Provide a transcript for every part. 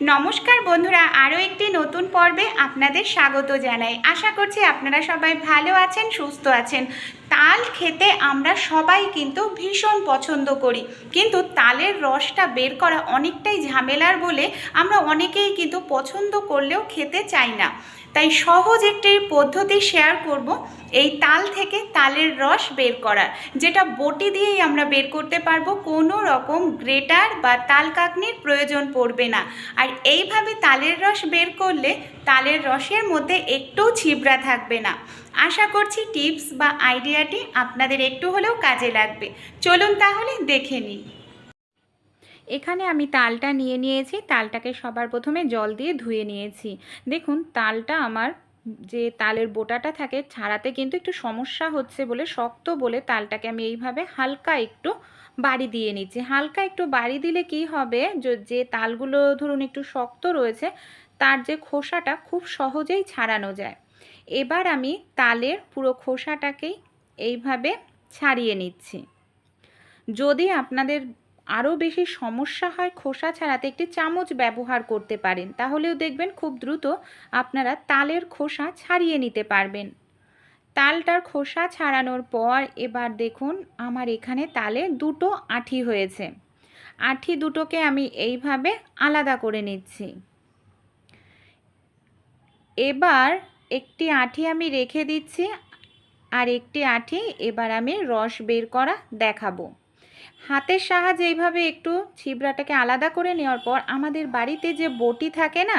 নমস্কার বন্ধুরা, আরও একটি নতুন পর্বে আপনাদের স্বাগত জানাই। আশা করছি আপনারা সবাই ভালো আছেন, সুস্থ আছেন। তাল খেতে আমরা সবাই কিন্তু ভীষণ পছন্দ করি। কিন্তু তালের রসটা বের করা অনেকটাই ঝামেলার বলে আমরা অনেকেই কিন্তু পছন্দ করলেও খেতে চাই না। তাই সহজ একটি পদ্ধতি শেয়ার করব, এই তাল থেকে তালের রস বের করার, যেটা বটি দিয়েই আমরা বের করতে পারব, কোনো রকম গ্রেটার বা তাল কাকনির প্রয়োজন পড়বে না। আর এইভাবে তালের রস বের করলে তালের রসের মধ্যে একটুও ছিবড়া থাকবে না। আশা করছি টিপস বা আইডিয়াটি আপনাদের একটু হলেও কাজে লাগবে। চলুন তাহলে দেখে নিই। এখানে আমি তালটা নিয়ে নিয়েছি, তালটাকে সবার প্রথমে জল দিয়ে ধুয়ে নিয়েছি। দেখুন, তালটা আমার যে তালের বোটাটা থাকে, ছাড়াতে কিন্তু একটু সমস্যা হচ্ছে বলে, শক্ত বলে তালটাকে আমি এইভাবে হালকা একটু বাড়ি দিয়ে নিচ্ছি। হালকা একটু বাড়ি দিলে কি হবে, যে তালগুলো ধরুন একটু শক্ত রয়েছে, তার যে খোসাটা খুব সহজেই ছাড়ানো যায়। এবার আমি তালের পুরো খোসাটাকেই এইভাবে ছাড়িয়ে নিচ্ছি। যদি আপনাদের আরও বেশি সমস্যা হয় খোসা ছাড়াতে একটি চামচ ব্যবহার করতে পারেন। তাহলেও দেখবেন খুব দ্রুত আপনারা তালের খোসা ছাড়িয়ে নিতে পারবেন। তালটার খোসা ছাড়ানোর পর এবার দেখুন আমার এখানে তালে দুটো আঠি হয়েছে। আঠি দুটোকে আমি এইভাবে আলাদা করে নিচ্ছি। এবার একটি আঠি আমি রেখে দিচ্ছি আর একটি আঠি এবার আমি রস বের করা দেখাবো। হাতের সাহায্যে এইভাবে একটু ছিবড়াটাকে আলাদা করে নেওয়ার পর আমাদের বাড়িতে যে বটি থাকে না,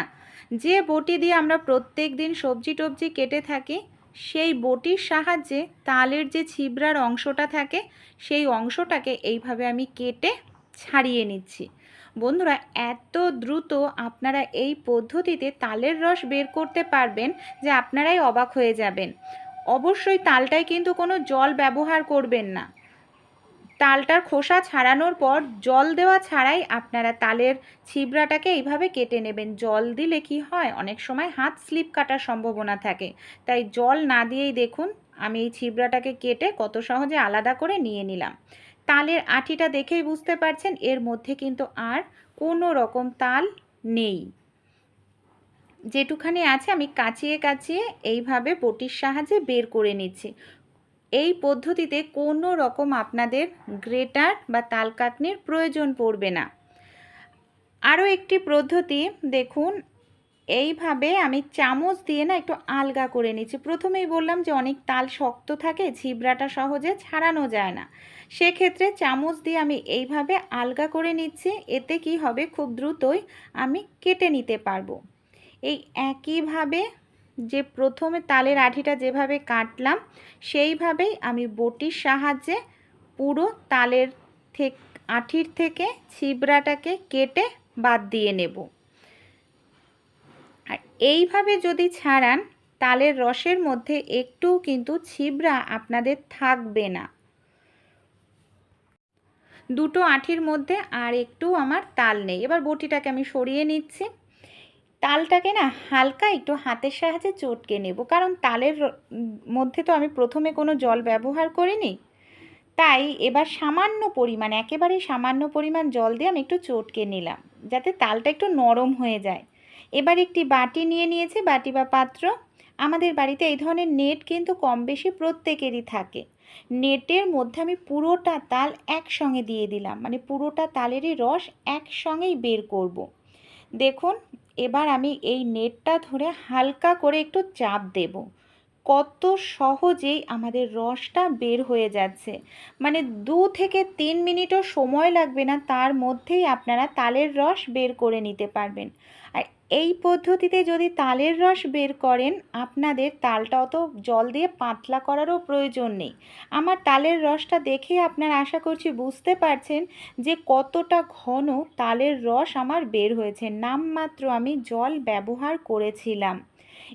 যে বটি দিয়ে আমরা প্রত্যেক দিন সবজি টবজি কেটে থাকি, সেই বটির সাহায্যে তালের যে ছিবড়ার অংশটা থাকে, সেই অংশটাকে এইভাবে আমি কেটে ছাড়িয়ে নিচ্ছি। বন্ধুরা, এত দ্রুত আপনারা এই পদ্ধতিতে তালের রস বের করতে পারবেন যে আপনারাই অবাক হয়ে যাবেন। অবশ্যই তালটায় কিন্তু কোনো জল ব্যবহার করবেন না। তালটার খোসা ছাড়ানোর পর জল দেওয়া ছাড়াই আপনারা তালের ছিবড়াটাকে এইভাবে কেটে নেবেন। জল দিলে কি হয়? অনেক সময় হাত স্লিপ কাটার সম্ভাবনা থাকে। তাই জল না দিয়েই দেখুন, আমি এই ছিবড়াটাকে কেটে কত সহজে আলাদা করে নিয়ে নিলাম। তালের আঠিটা দেখেই বুঝতে পারছেন, এর মধ্যে কিন্তু আর কোনো রকম তাল নেই। যেটুখানি আছে আমি কাচিয়ে কাচিয়ে এইভাবে বটির সাহায্যে বের করে নিচ্ছি। এই পদ্ধতিতে কোনো রকম আপনাদের গ্রেটার বা তাল কাটনির প্রয়োজন পড়বে না। আরও একটি পদ্ধতি, দেখুন, এইভাবে আমি চামচ দিয়ে না একটু আলগা করে নিচ্ছি। প্রথমেই বললাম যে অনেক তাল শক্ত থাকে ছিবড়াটা সহজে ছাড়ানো যায় না। সেক্ষেত্রে চামচ দিয়ে আমি এইভাবে আলগা করে নিচ্ছি, এতে কি হবে? খুব দ্রুতই আমি কেটে নিতে পারব। এই একইভাবে যে প্রথমে তালের আঠিটা যেভাবে কাটলাম, সেইভাবেই আমি বটির সাহায্যে পুরো তালের থেকে আঠির থেকে ছিবড়াটাকে কেটে বাদ দিয়ে নেব। আর এইভাবে যদি ছাড়ান, তালের রসের মধ্যে একটু কিন্তু ছিবড়া আপনাদের থাকবে না। দুটো আঠির মধ্যে আর একটু আমার তাল নেই। এবার বটিটাকে আমি সরিয়ে নিচ্ছি। তালটাকে না হালকা একটু হাতের সাহায্যে চটকে নেব। কারণ তালের মধ্যে তো আমি প্রথমে কোনো জল ব্যবহার করিনি। তাই এবার সামান্য পরিমাণ, একেবারেই সামান্য পরিমাণ জল দিয়ে আমি একটু চটকে নিলাম, যাতে তালটা একটু নরম হয়ে যায়। এবার একটি বাটি নিয়ে নিয়েছে, বাটি বা পাত্র। আমাদের বাড়িতে এই ধরনের নেট কিন্তু কম বেশি প্রত্যেকেরই থাকে। নেটের মধ্যে আমি পুরোটা তাল একসঙ্গে দিয়ে দিলাম মানে পুরোটা তালেরই রস একসঙ্গেই বের করব। দেখুন, এবার আমি এই নেটটা ধরে হালকা করে একটু চাপ দেব। কত সহজেই আমাদের রসটা বের হয়ে যাচ্ছে। মানে দু থেকে তিন মিনিটও সময় লাগবে না, তার মধ্যেই আপনারা তালের রস বের করে নিতে পারবেন। আর এই পদ্ধতিতে যদি তালের রস বের করেন, আপনাদের তালটা অত জল দিয়ে পাতলা করারও প্রয়োজন নেই। আমার তালের রসটা দেখে আপনারা আশা করছি বুঝতে পারছেন যে কতটা ঘন তালের রস আমার বের হয়েছে। নামমাত্র আমি জল ব্যবহার করেছিলাম।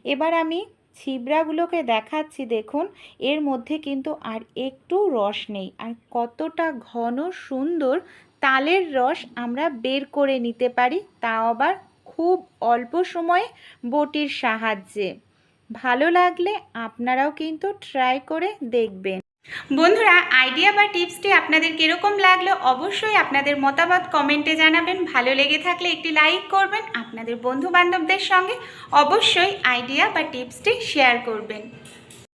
এবার আমি ছিবড়াগুলোকে দেখাচ্ছি, দেখুন। এর মধ্যে কিন্তু আর একটু রস নেই। আর কতটা ঘন সুন্দর তালের রস আমরা বের করে নিতে পারি, তাও আবার খুব অল্প সময়ে বটির সাহায্যে। ভালো লাগলে আপনারাও কিন্তু ট্রাই করে দেখবেন। বন্ধুরা আইডিয়া বা টিপসটি আপনাদের কীরকম লাগল অবশ্যই আপনাদের মতামত কমেন্টে জানাবেন। ভালো লেগে থাকলে একটি লাইক করবেন। আপনাদের বন্ধু বান্ধবদের সঙ্গে অবশ্যই আইডিয়া বা টিপসটি শেয়ার করবেন।